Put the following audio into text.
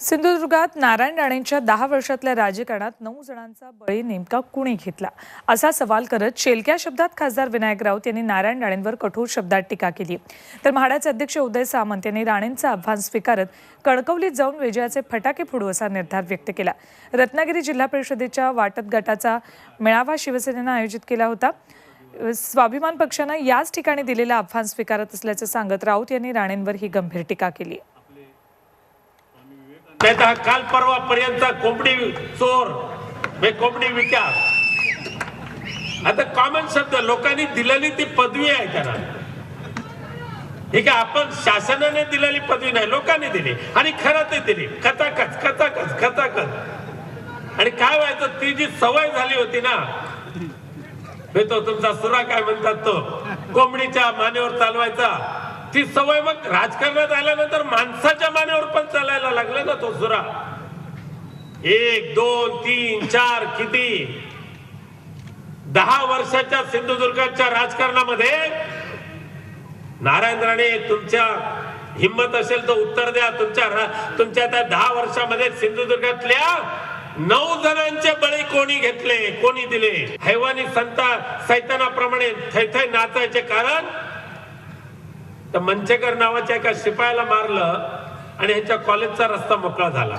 सिंधुदुर्गात नारायण राणेंच्या दहा वर्षातल्या राजकारणात नऊ जणांचा बळी नेमका कुणी घेतला? असा सवाल करत शेलक्या शब्दात खासदार विनायक राऊत यांनी नारायण राणेंवर कठोर शब्दात टीका केली. तर म्हाडाचे अध्यक्ष उदय सामंत यांनी राणेंचं आव्हान स्वीकारत कणकवलीत जाऊन विजयाचे फटाके फोडू असा निर्धार व्यक्त केला. रत्नागिरी जिल्हा परिषदेच्या वाटत गटाचा मेळावा शिवसेनेनं आयोजित केला होता. स्वाभिमान पक्षानं याच ठिकाणी दिलेलं आव्हान स्वीकारत असल्याचं सांगत राऊत यांनी राणेंवर ही गंभीर टीका केली. नाही तर हा काल परवा पर्यंत कोंबडी चोर कोंबडी विका आता कॉमन शब्द लोकांनी दिलेली ती पदवी आहे त्यांना ठीक आहे आपण शासनाने दिलेली पदवी नाही लोकांनी दिली. आणि खरं ते दिली. कथाकच कथाकच कथाकच आणि काय व्हायचं ती जी सवय झाली होती ना तो तुमचा सुरा काय म्हणतात तो? कोंबडीच्या मानेवर चालवायचा. ती सवय मग राजकारणात आल्यानंतर माणसाच्या लागला जरा. एक दोन तीन चार किती? दहा वर्षाच्या सिंधुदुर्गाच्या राजकारणामध्ये नारायण राणे तुमच्या हिंमत असेल तर उत्तर द्या. तुमच्या तुमच्या त्या दहा वर्षामध्ये सिंधुदुर्गातल्या नऊ जणांचे बळी कोणी घेतले? कोणी दिले? हैवानी संता सैतानाप्रमाणे थैथै नाचायचे कारण तर मंचेकर नावाच्या एका शिपायाला मारलं. आणि ह्याच्या कॉलेजचा रस्ता मोकळा झाला.